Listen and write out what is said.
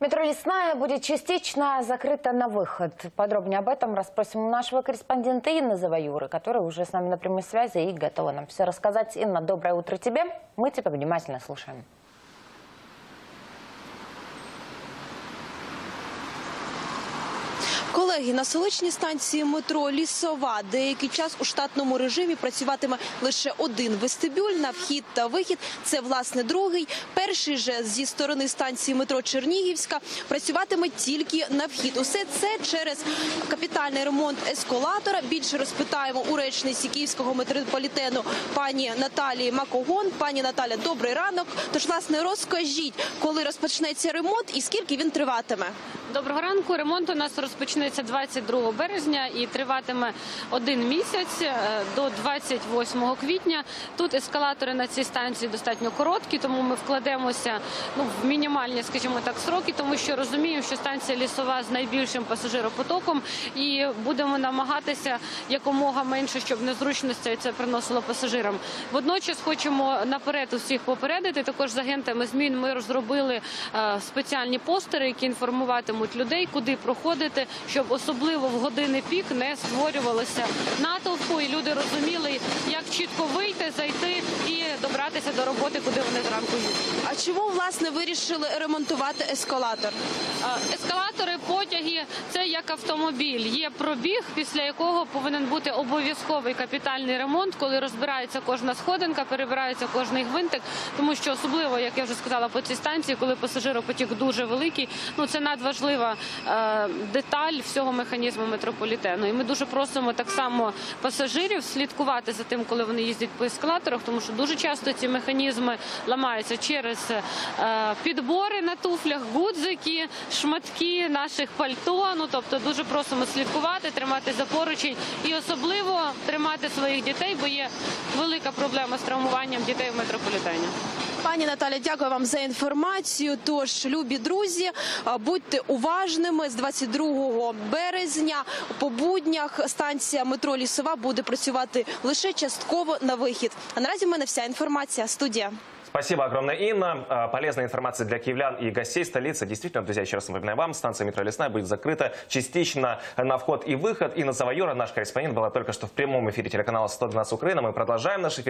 Метро Лесная будет частично закрыта на выход. Подробнее об этом расспросим у нашего корреспондента Инны Заваюры, которая уже с нами на прямой связи и готова нам все рассказать. Инна, доброе утро тебе. Мы тебя внимательно слушаем. Колеги, на столичній станції метро Лісова деякий час у штатному режимі працюватиме лише один вестибюль на вхід та вихід. Це власне другий. Перший же зі сторони станції метро Чернігівська працюватиме тільки на вхід. Усе це через капітальний ремонт ескалатора. Більше розпитаємо у речниці київського метрополітену пані Наталії Макогон. Пані Наталя, добрий ранок. Тож, власне, розкажіть, коли розпочнеться ремонт і скільки він триватиме. Доброго ранку. Ремонт у нас розпочнеться 22 березня і триватиме один місяць е, до 28 квітня. Тут ескалатори на цій станції достатньо короткі, тому ми вкладемося ну, в мінімальні, скажімо так, сроки, тому що розуміємо, що станція лісова з найбільшим пасажиропотоком, і будемо намагатися якомога менше, щоб незручностей це приносило пасажирам. Водночас хочемо наперед усіх попередити. Також з агентами змін ми розробили е, спеціальні постери, які інформуватимуть людей, куди проходити, щоб особливо в години пік не створювалося натовпу, і люди розуміли, як чітко вийти, зайти і добратися до роботи, куди вони зранку їдуть. А чому власне вирішили ремонтувати ескалатор? Ескалатори, потяги це як автомобіль. Є пробіг, після якого повинен бути обов'язковий капітальний ремонт, коли розбирається кожна сходинка, перебирається кожний гвинтик. Тому що особливо, як я вже сказала, по цій станції, коли пасажиропотік дуже великий, ну це надважлива е, деталь всього механізму метрополітену. І ми дуже просимо так само пасажирів слідкувати за тим, коли вони їздять по ескалаторах, тому що дуже часто ці механізми ламаються через е, підбори на туфлях, гудзики, шматки наших пальто. Ну тобто дуже просимо слідкувати, тримати за поручень і особливо тримати своїх дітей, бо є велика проблема з травмуванням дітей в метрополітені. Пані Наталя, дякую вам за інформацію. Тож, любі друзі, а, будьте уважними з 22 березня. По буднях станція метро Лісова буде працювати лише частково на вихід. А наразі в мене вся інформація. Студія. Спасибо огромное, Инна. А, Полезная информация для киевлян и гостей столицы. Действительно, друзья, еще раз напоминаю вам, станция метро Лесная будет закрыта частично на вход и выход. Инна Завайора, наш корреспондент, была только что в прямом эфире телеканала «112 Украина». Мы продолжаем наш эфир.